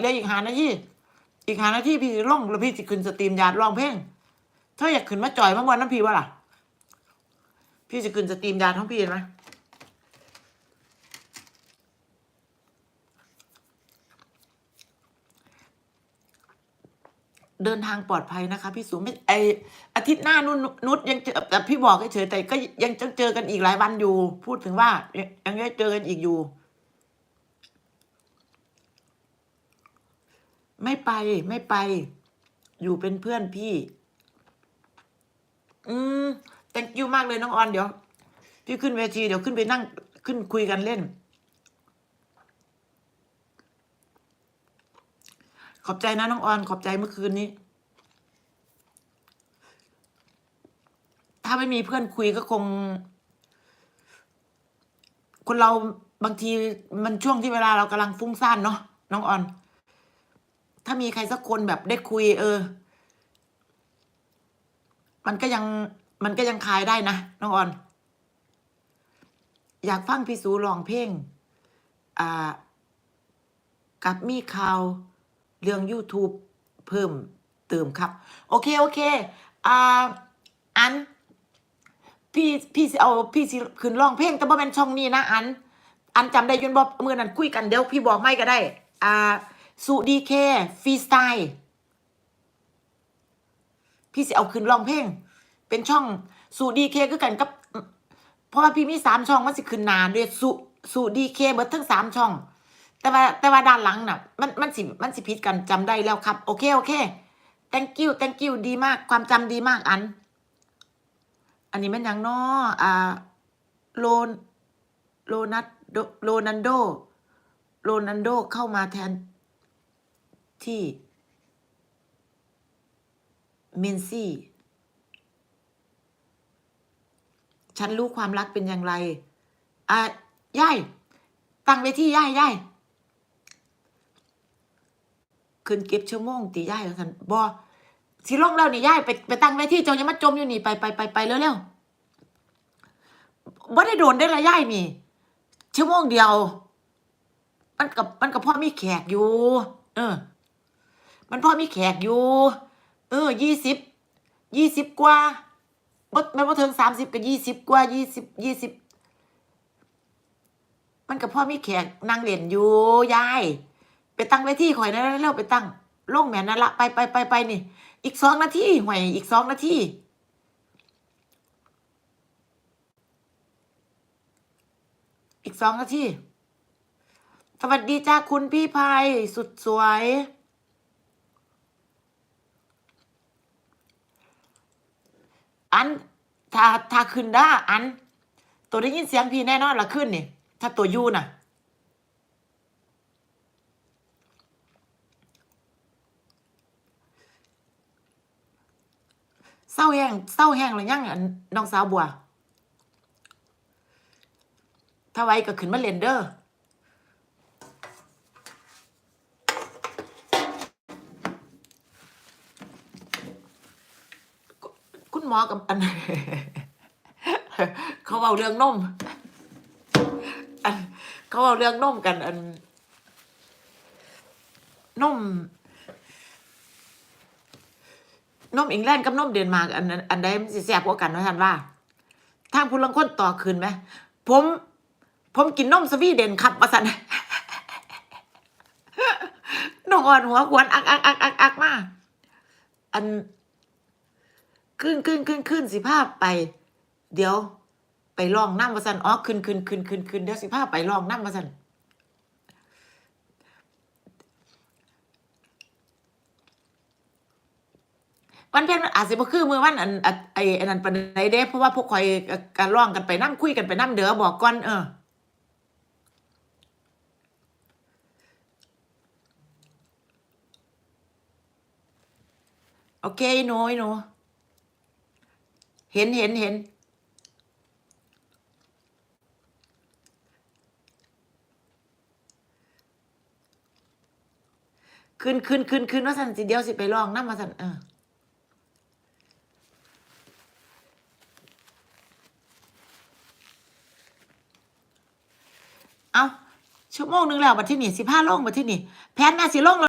เหลืออีกหานาทีอีกหานาทีพี่สิลงแล้วพี่สิขึ้นสตรีมยาดร้องเพลงเธออยากขึ้นมาจ่อยมาบนน้ำพี่วะล่ะ พี่จะขึ้นสตรีมยาดของพี่เห็นไหมเดินทางปลอดภัยนะคะ พี่สูไม่ไออาทิตย์หน้านุนนุชยังเจอแต่พี่บอกเฉยแต่ก็ยังจะเจอกันอีกหลายวันอยู่ พูดถึงว่ายังยังได้เจอกันอีกอยู่ ไม่ไปไม่ไป อยู่เป็นเพื่อนพี่ อืม thank you มากเลยน้องออนเดี๋ยว พี่ขึ้นเวทีเดี๋ยวขึ้นไปนั่งขึ้นคุยกันเล่น ขอบใจนะน้องออน ขอบใจเมื่อคืนนี้ ถ้าไม่มีเพื่อนคุยก็คง คนเราบางทีมันช่วงที่เวลาเรากำลังฟุ้งซ่านเนาะน้องออน ถ้ามีใครสักคนแบบได้คุย เออ มันก็ยังมันก็ยังคลายได้นะน้องออน อยากฟังพี่สูร้องเพลงอ่า กับมีข่าว เรื่อง YouTube เพิ่มเติมครับ โอเค โอเค อ่า อัน พี่พี่สิเอาพี่สิขึ้นร้องเพลง แต่บ่แม่นช่องนี้นะ อัน อันจำได้ยนบ่มื้อนั้นคุยกันเดี๋ยวพี่บอกไม่ก็ได้ อ่า สุดีเคฟรีสไตล์พี่สิเอาขึ้นร้องเพลง เป็นช่องสุดีเคคือกันกับ เพราะว่าพี่มีสามช่องมันสิขึ้นหนาด้วยสุสุดีเคเบิดทั้งสามช่อง แต่ว่าแต่ว่าด้านหลังน่ะ มันมันสิมันสิผิดกันจำได้แล้วครับ โอเคโอเค thank you thank you ดีมาก ความจำดีมากอัน อันนี้มันยังน้ออ่าโลนโลนัดโดโรนันโดโรนันโดเข้ามาแทน ที่เมนซี่ฉันรู้ความรักเป็นอย่างไร อะย่ายตั้งไว้ที่ย่ายย่ายขึ้นเก็บชั่วโมงตีย่ายแล้วท่านบอสิลงแล้วนี่ย่ายไปไปตั้งไว้ที่เจ้าอย่ามาจมอยู่นี่ไปไปไปไปเร็วเร็วบ่ได้โดนได้ละย่ายนี่ ชั่วโมงเดียว มันกับมันกับพ่อมีแขกอยู่ เออ มันพ่อมีแขกอยู่ เออยี่สิบยี่สิบกว่าบ่แม่นบ่ถึงสามสิบก็ยี่สิบกว่ายี่สิบยี่สิบมันกับพ่อมีแขกนั่งเล่นอยู่ยาย ไปตั้งไว้ที่ข่อยนะแล้วไปตั้งล่งแหม่นั่นละไปไปไปไปนี่ อีกสองนาทีห่วยอีกสองนาทีอีกสองนาทีสวัสดีจ้าคุณพี่ภัยสุดสวย อันถ้าถ้าขึ้นได้อัน ตัวได้ยินเสียงพี่แน่นอนละขึ้นนี่ ถ้าตัวยูน่ะ เศร้าแห้งเศร้าแห้งหรือยังอันน้องสาวบัว ถ้าไว้ก็ขึ้นมาเลนเดอคุคุณ หมอกับอัน เขาเอาเรื่องนมอัน เขาเอาเรื่องนมกัน อันนมนมอังกฤษกับนมเดนมาร์กอันอันใดมันสิแซ่บกว่ากันว่าท่านว่าทางผู้ลังคนต่อคืนไหมผม ผมกินนมสวีเดนครับว่าสันน้องอ่อนหัวกวนอักอักอักอักอักมาอัน ขึ้นขึ้นขึ้นขึ้นสิภาพไป เดี๋ยว ไปลองน้ำมาสันอ๋อขึ้นขึ้นขึ้นขึ้นขึ้นเดี๋ยวสิภาพไปลองน้ำมาสันวันเพ็ญมันอาจสิบ่คือมือวันอันไอ้อันนั้นปานใดเด้เพราะว่าพวกข่อยการร้องกันไปน้ำคุยกันไปน้ำเด้อบอกก่อนเออโอเคหนูหนู เห็นเห็นเห็น ขึ้นขึ้นขึ้นขึ้นว่าสันสิเดียวสิไปลองน้ำมาสันเออเอาชั่วโมงหนึงแล้วบัดที่นี่สิบห้าลงบัดที่นี่แพนน่าสิลง